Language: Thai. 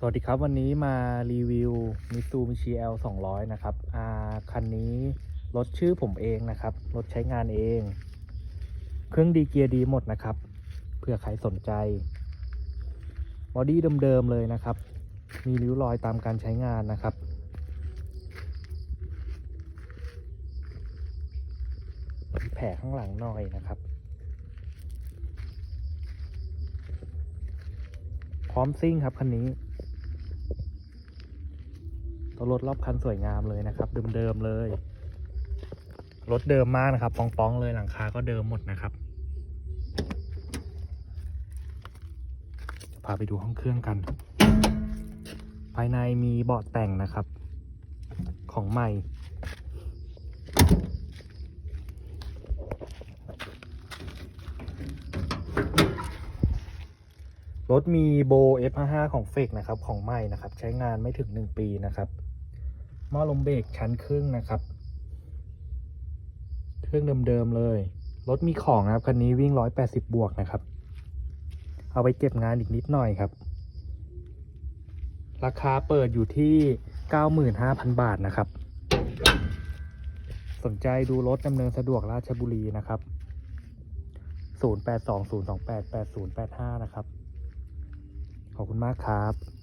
สวัสดีครับวันนี้มารีวิว Mitsubishi L 200นะครับอ่าคันนี้รถชื่อผมเองนะครับ รถใช้งานเอง เครื่องดีเกียร์ดีหมดนะครับเผื่อใครสนใจ บอดี้เดิมๆเลยนะครับ มีริ้วรอยตามการใช้งานนะครับมีแผลข้างหลังหน่อยนะครับพร้อมซิ่งครับคันนี้ ตัวรถรอบคันสวยงามเลยนะครับเดิมๆเลย รถเดิมมากนะครับปองๆเลยหลังคาก็เดิมหมดนะครับจะพาไปดูห้องเครื่องกัน ภายในมีเบาะแต่งนะครับ ของใหม่ รถมีโบ F55 ของเฟกนะครับ ของใหม่นะครับ ใช้งานไม่ถึง 1 ปีนะครับหม้อลมเบรกชั้นครึ่งนะครับ เครื่องเดิมๆเลย รถมีของนะครับ คันนี้วิ่ง 180 บวกนะครับ เอาไปเก็บงานอีกนิดหน่อยครับ ราคาเปิดอยู่ที่ 95,000 บาทนะครับ สนใจดูรถดำเนินสะดวกราชบุรีนะครับ 0820288085 นะครับ ขอบคุณมากครับ